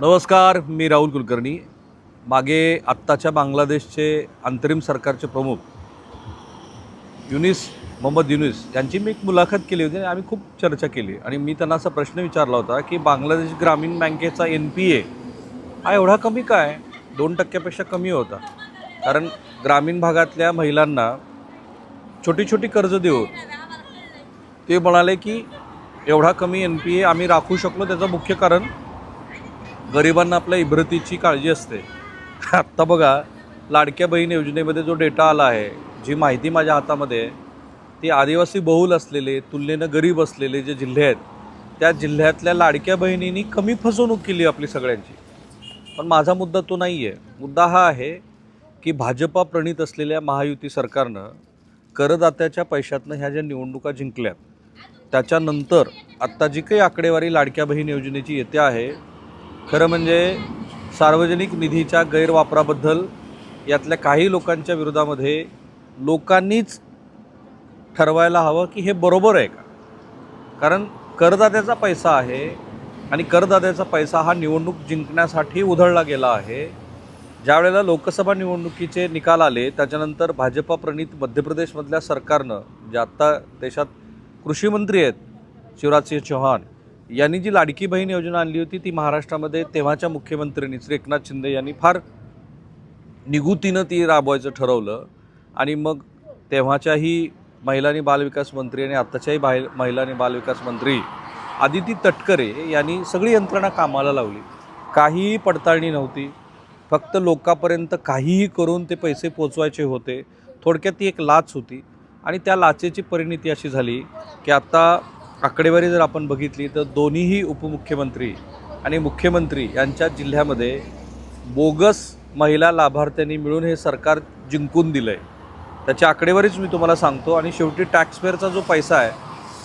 नमस्कार मी राहुल कुलकर्णी. मागे आत्ताच्या बांगलादेशचे अंतरिम सरकारचे प्रमुख युनिस मोहम्मद युनिस यांची मी एक मुलाखत केली होती आणि आम्ही खूप चर्चा केली. आणि मी त्यांना असा प्रश्न विचारला होता की बांगलादेश ग्रामीण बँकेचा एन पी ए हा एवढा कमी काय? दोन टक्क्यापेक्षा कमी होता. कारण ग्रामीण भागातल्या महिलांना छोटी छोटी कर्ज देऊन ते म्हणाले की एवढा कमी एन पी ए आम्ही राखू शकलो त्याचं मुख्य कारण गरिबांना आपल्या इब्रतीची काळजी असते. आत्ता बघा लाडक्या बहीण योजनेमध्ये जो डेटा आला आहे जी माहिती माझ्या हातामध्ये ती आदिवासी बहुल असलेले तुलनेनं गरीब असलेले जे जिल्हे आहेत त्या जिल्ह्यातल्या लाडक्या बहिणींनी कमी फसवणूक केली आपली सगळ्यांची. पण माझा मुद्दा तो नाही आहे मुद्दा हा आहे की भाजपा प्रणित असलेल्या महायुती सरकारनं करदात्याच्या पैशातनं ह्या ज्या निवडणुका जिंकल्यात त्याच्यानंतर आत्ता जी काही आकडेवारी लाडक्या बहीण योजनेची येते आहे खरं म्हणजे सार्वजनिक निधीच्या गैरवापराबद्दल यातल्या काही लोकांच्या विरोधामध्ये लोकांनीच ठरवायला हवं की हे बरोबर आहे का? कारण करदात्याचा पैसा आहे आणि करदात्याचा पैसा हा निवडणूक जिंकण्यासाठी उधळला गेला आहे. ज्यावेळेला लोकसभा निवडणुकीचे निकाल आले त्याच्यानंतर भाजपा प्रणित मध्य प्रदेशमधल्या सरकारनं जे आत्ता देशात कृषीमंत्री आहेत शिवराजसिंह चौहान यांनी जी लाडकी बहीण योजना आणली होती ती महाराष्ट्रामध्ये तेव्हाच्या मुख्यमंत्र्यांनी श्री एकनाथ शिंदे यांनी फार निगुतीनं ती राबवायचं ठरवलं. आणि मग तेव्हाच्याही महिला आणि बालविकास मंत्री आणि आत्ताच्याही बाहेर महिला आणि बालविकास मंत्री आदिती तटकरे यांनी सगळी यंत्रणा कामाला लावली. काहीही पडताळणी नव्हती. फक्त लोकांपर्यंत काहीही करून ते पैसे पोचवायचे होते. थोडक्यात ती एक लाच होती. आणि त्या लाचेची परिणिती अशी झाली की आत्ता आकडेवारी जर आपण बघितली तर दोन्हीही उपमुख्यमंत्री आणि मुख्यमंत्री यांच्या जिल्ह्यामध्ये बोगस महिला लाभार्थ्यांनी मिळून हे सरकार जिंकून दिलं आहे त्याची आकडेवारीच मी तुम्हाला सांगतो आणि शेवटी टॅक्सपेअरचा जो पैसा आहे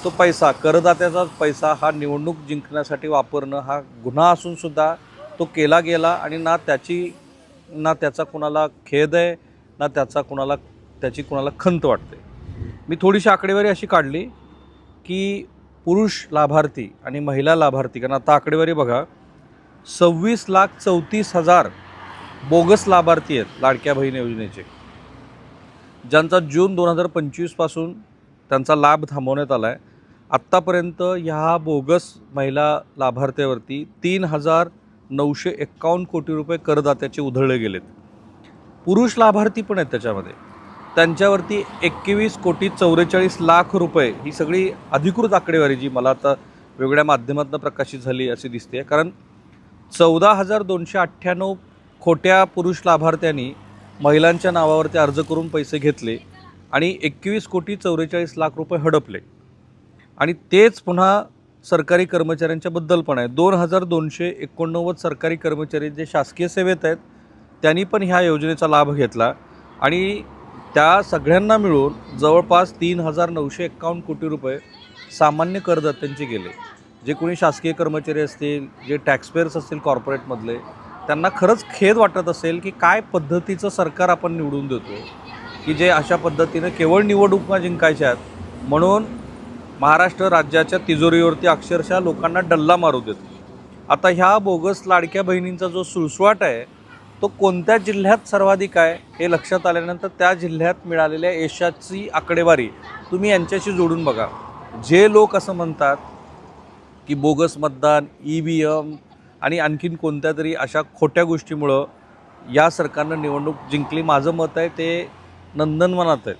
तो पैसा करदात्याचा पैसा हा निवडणूक जिंकण्यासाठी वापरणं हा गुन्हा असूनसुद्धा तो केला गेला आणि ना त्याची ना त्याचा कुणाला खेद आहे ना त्याचा कुणाला त्याची कुणाला खंत वाटते. मी थोडीशी आकडेवारी अशी काढली की पुरुष लाभार्थी आणि महिला लाभार्थी कारण आता आकडेवारी बघा सव्वीस लाख चौतीस हजार बोगस लाभार्थी आहेत लाडक्या बहीण योजनेचे. ज्यांचा जून दोन हजार पंचवीसपासून त्यांचा लाभ थांबवण्यात आला आहे आत्तापर्यंत ह्या बोगस महिला लाभार्थ्यावरती तीन हजार नऊशे एक्कावन्न कोटी रुपये करदात्याचे उधळले गेलेत. पुरुष लाभार्थी पण आहेत त्याच्यामध्ये. त्यांच्यावरती एकवीस कोटी चौवेचाळीस लाख रुपये ही सगळी अधिकृत आकडेवारी जी मला आता वेगळ्या माध्यमातून प्रकाशित झाली अशी दिसते. कारण चौदा हजार दोनशे अठ्ठ्याण्णव खोट्या पुरुष लाभार्थ्यांनी महिलांच्या नावावरती अर्ज करून पैसे घेतले आणि एकवीस कोटी चौवेचाळीस लाख रुपये हडपले. आणि तेच पुन्हा सरकारी कर्मचाऱ्यांच्याबद्दल पण आहे. दोन हजार दोनशे एकोणनव्वद सरकारी कर्मचारी जे शासकीय सेवेत आहेत त्यांनी पण ह्या योजनेचा लाभ घेतला. आणि त्या सगळ्यांना मिळून जवळपास तीन हजार नऊशे एक्कावन्न कोटी रुपये सामान्य करदात्यांचे गेले. जे कोणी शासकीय कर्मचारी असतील जे टॅक्सपेअर्स असतील कॉर्पोरेटमधले त्यांना खरंच खेद वाटत असेल की काय पद्धतीचं सरकार आपण निवडून देतो की जे अशा पद्धतीनं केवळ निवडणुका जिंकायच्या आहेत म्हणून महाराष्ट्र राज्याच्या तिजोरीवरती अक्षरशः लोकांना डल्ला मारू देतो आता ह्या बोगस लाडक्या बहिणींचा जो सुळसुळाट आहे तो कोणत्या जिल्ह्यात सर्वाधिक आहे हे लक्षात आल्यानंतर त्या जिल्ह्यात मिळालेल्या यशाची आकडेवारी तुम्ही यांच्याशी जोडून बघा. जे लोक असं म्हणतात की बोगस मतदान ई व्ही एम आणि आणखीन कोणत्या तरी अशा खोट्या गोष्टीमुळं या सरकारनं निवडणूक जिंकली. माझं मत आहे ते नंदनवनात आहे.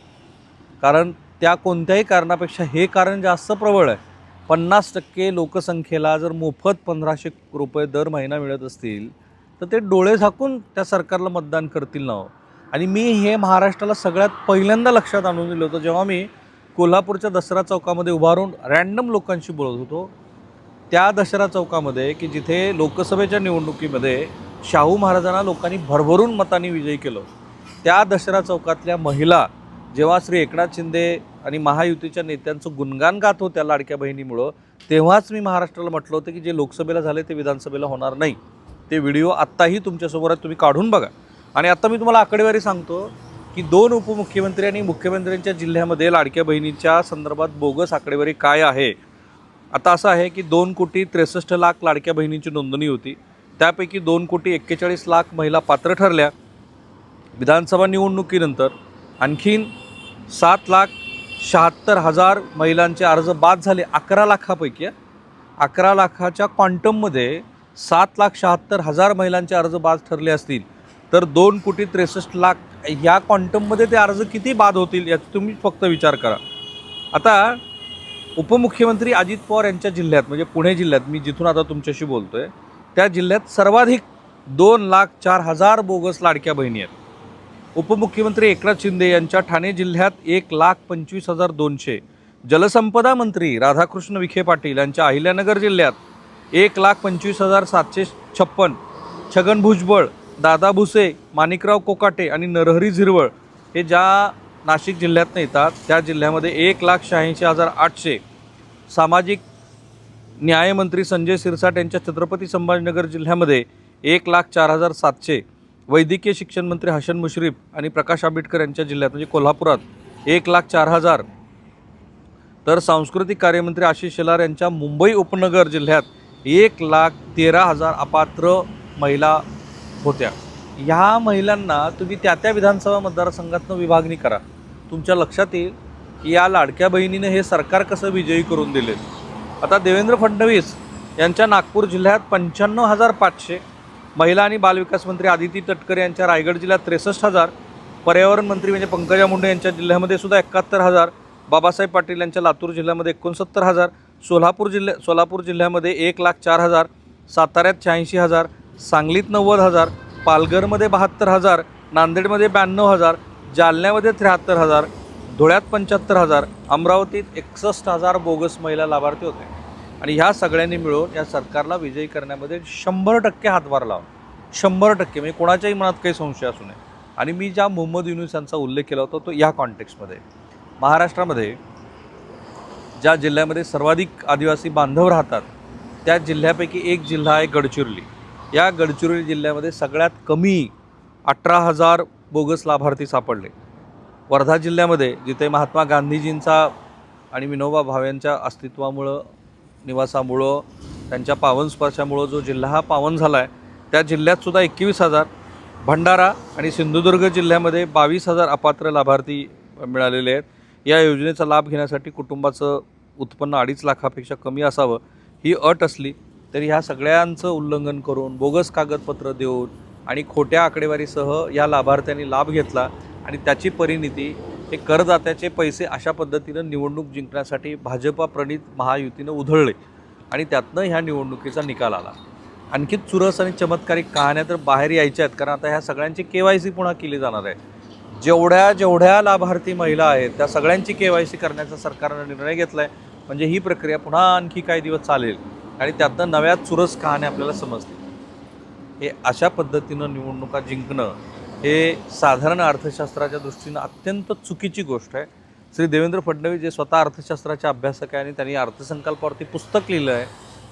कारण त्या कोणत्याही कारणापेक्षा हे कारण जास्त प्रबळ आहे. पन्नास टक्के लोकसंख्येला जर मोफत पंधराशे रुपये दर महिना मिळत असतील तर ते डोळे झाकून त्या सरकारला मतदान करतील ना हो. आणि मी हे महाराष्ट्राला सगळ्यात पहिल्यांदा लक्षात आणून दिलं होतं जेव्हा मी कोल्हापूरच्या दसरा चौकामध्ये उभारून रॅन्डम लोकांशी बोलत होतो त्या दसरा चौकामध्ये की जिथे लोकसभेच्या निवडणुकीमध्ये शाहू महाराजांना लोकांनी भरभरून मतांनी विजयी केलं. त्या दसरा चौकातल्या महिला जेव्हा श्री एकनाथ शिंदे आणि महायुतीच्या नेत्यांचं गुणगान गात होत्या लाडक्या बहिणीमुळं तेव्हाच मी महाराष्ट्राला म्हटलं होतं की जे लोकसभेला झाले ते विधानसभेला होणार नाही. ते व्हिडिओ आत्ताही तुमच्यासमोर आहेत तुम्ही काढून बघा. आणि आत्ता मी तुम्हाला आकडेवारी सांगतो की दोन उपमुख्यमंत्री आणि मुख्यमंत्र्यांच्या जिल्ह्यामध्ये लाडक्या बहिणीच्या संदर्भात बोगस आकडेवारी काय आहे? आता असं आहे की दोन कोटी त्रेसष्ट लाख लाडक्या बहिणींची नोंदणी होती. त्यापैकी दोन कोटी एक्केचाळीस लाख महिला पात्र ठरल्या. विधानसभा निवडणुकीनंतर आणखीन सात लाख शहात्तर हजार महिलांचे अर्ज बाद झाले अकरा लाखापैकी. अकरा लाखाच्या क्वांटममध्ये सात लाख शहात्तर हजार महिलांचे अर्ज बाद ठरले असतील तर दोन कोटी त्रेसष्ट लाख ह्या क्वांटममध्ये ते अर्ज किती बाद होतील याचा तुम्ही फक्त विचार करा. आता उपमुख्यमंत्री अजित पवार यांच्या जिल्ह्यात म्हणजे पुणे जिल्ह्यात मी जिथून आता तुमच्याशी बोलतो आहे त्या जिल्ह्यात सर्वाधिक दोन लाख चार हजार बोगस लाडक्या बहिणी आहेत. उपमुख्यमंत्री एकनाथ शिंदे यांच्या ठाणे जिल्ह्यात एक लाख पंचवीस हजार दोनशे. जलसंपदा मंत्री राधाकृष्ण विखे पाटील यांच्या अहिल्यानगर जिल्ह्यात एक लाख पंचवीस हजार सातशे छप्पन. छगन भुजबळ दादा भुसे माणिकराव कोकाटे आणि नरहरी झिरवळ हे ज्या नाशिक जिल्ह्यातनं येतात त्या जिल्ह्यामध्ये एक लाख शहाऐंशी हजार आठशे. सामाजिक न्यायमंत्री संजय सिरसाट यांच्या छत्रपती संभाजीनगर जिल्ह्यामध्ये एक लाख चार हजार सातशे. वैद्यकीय शिक्षण मंत्री हसन मुश्रीफ आणि प्रकाश आंबेडकर यांच्या जिल्ह्यात म्हणजे कोल्हापुरात एक लाख चार हजार. तर सांस्कृतिक कार्यमंत्री आशिष शेलार यांच्या मुंबई उपनगर जिल्ह्यात एक लाख तेरा हजार अपात्र महिला होत्या. ह्या महिलांना तुम्ही त्या त्या विधानसभा मतदारसंघातनं विभागणी करा. तुमच्या लक्षात येईल की या लाडक्या बहिणीनं हे सरकार कसं विजयी करून दिले आता देवेंद्र फडणवीस यांच्या नागपूर जिल्ह्यात पंच्याण्णव हजार पाचशे महिला आणि बालविकास मंत्री आदिती तटकरे यांच्या रायगड जिल्ह्यात त्रेसष्ट हजार पर्यावरण मंत्री म्हणजे पंकजा मुंडे यांच्या जिल्ह्यामध्ये सुद्धा एकाहत्तर हजार बाबासाहेब पाटील यांच्या लातूर जिल्ह्यामध्ये एकोणसत्तर हजार सोलापूर जिल्ह्या सोलापूर जिल्ह्यामध्ये एक लाख चार हजार साताऱ्यात शहाऐंशी हजार सांगलीत नव्वद हजार पालघरमध्ये बहात्तर हजार नांदेडमध्ये ब्याण्णव हजार जालन्यामध्ये त्र्याहत्तर हजार धुळ्यात पंच्याहत्तर हजार अमरावतीत एकसष्ट हजार बोगस महिला लाभार्थी होते. आणि ह्या सगळ्यांनी मिळून या सरकारला विजयी करण्यामध्ये शंभर टक्के हातभार लावा शंभर टक्के म्हणजे कोणाच्याही मनात काही संशय असू नये. आणि मी ज्या मोहम्मद युनुस यांचा उल्लेख केला होता तो या कॉन्टेक्स्टमध्ये महाराष्ट्रामध्ये ज्या जिल्ह्यामध्ये सर्वाधिक आदिवासी बांधव राहतात त्या जिल्ह्यापैकी एक जिल्हा आहे गडचिरोली. या गडचिरोली जिल्ह्यामध्ये सगळ्यात कमी अठरा हजार बोगस लाभार्थी सापडले. वर्धा जिल्ह्यामध्ये जिथे महात्मा गांधीजींचा आणि विनोबा भावेंच्या अस्तित्वामुळं निवासामुळं त्यांच्या पावनस्पर्शामुळं जो जिल्हा हा पावन झाला आहे त्या जिल्ह्यातसुद्धा एकवीस हजार भंडारा आणि सिंधुदुर्ग जिल्ह्यामध्ये बावीस हजार अपात्र लाभार्थी मिळालेले आहेत. या योजनेचा लाभ घेण्यासाठी कुटुंबाचं उत्पन्न अडीच लाखापेक्षा कमी असावं ही अट असली तरी ह्या सगळ्यांचं उल्लंघन करून बोगस कागदपत्र देऊन आणि खोट्या आकडेवारीसह या लाभार्थ्यांनी लाभ घेतला आणि त्याची परिणिती हे करदात्याचे पैसे अशा पद्धतीनं निवडणूक जिंकण्यासाठी भाजपा प्रणित महायुतीनं उधळले आणि त्यातनं ह्या निवडणुकीचा निकाल आला. आणखी चुरस आणि चमत्कारिक कहाण्या तर बाहेर यायच्या आहेत कारण आता ह्या सगळ्यांची के वाय सी पुन्हा केली जाणार आहे. जेवढ्या जेवढ्या लाभार्थी महिला आहेत त्या सगळ्यांची के वाय सी करण्याचा सरकारनं निर्णय घेतला आहे म्हणजे ही प्रक्रिया पुन्हा आणखी काही दिवस चालेल आणि त्यातनं नव्या चुरस कहाण्या आपल्याला समजतील. हे अशा पद्धतीनं निवडणुका जिंकणं हे साधारण अर्थशास्त्राच्या दृष्टीनं अत्यंत चुकीची गोष्ट आहे. श्री देवेंद्र फडणवीस जे स्वतः अर्थशास्त्राचे अभ्यासक आहे आणि त्यांनी अर्थसंकल्पावरती पुस्तक लिहिलं आहे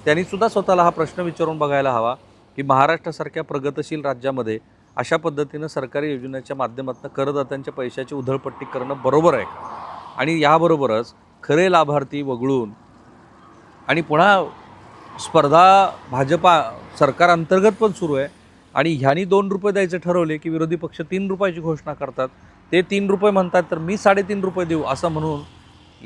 त्यांनीसुद्धा स्वतःला हा प्रश्न विचारून बघायला हवा की महाराष्ट्रासारख्या प्रगतशील राज्यामध्ये अशा पद्धतीनं सरकारी योजनेच्या माध्यमातून करदात्यांच्या पैशाची उधळपट्टी करणं बरोबर आहे का? आणि याबरोबरच खरे लाभार्थी वगळून आणि पुन्हा स्पर्धा भाजपा सरकार अंतर्गत पण सुरू आहे आणि ह्यांनी दोन रुपये द्यायचे ठरवले की विरोधी पक्ष तीन रुपयाची घोषणा करतात ते तीन रुपये म्हणतात तर मी साडेतीन रुपये देऊ असं म्हणून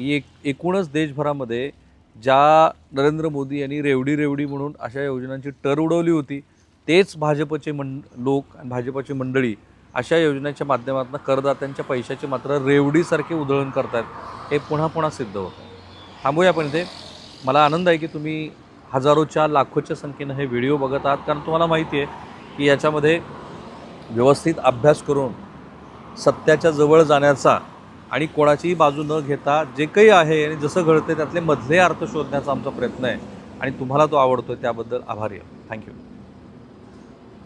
एक एकूणच देशभरामध्ये ज्या नरेंद्र मोदी यांनी रेवडी रेवडी म्हणून अशा योजनांची टर उडवली होती तेच भाजपचे मंड लोक आणि भाजपची मंडळी अशा योजनेच्या माध्यमातून करदात्यांच्या पैशाची मात्र रेवडीसारखे उधळण करतात हे पुन्हा पुन्हा सिद्ध होतं थांबूया पण इथे. मला आनंद आहे की तुम्ही हजारोच्या लाखोच्या संख्येनं हे व्हिडिओ बघत आहात कारण तुम्हाला माहिती आहे की याच्यामध्ये व्यवस्थित अभ्यास करून सत्याच्या जवळ जाण्याचा आणि कोणाचीही बाजू न घेता जे काही आहे आणि जसं घडते त्यातले मधले अर्थ शोधण्याचा आमचा प्रयत्न आहे आणि तुम्हाला तो आवडतो त्याबद्दल आभारी आहे. थँक्यू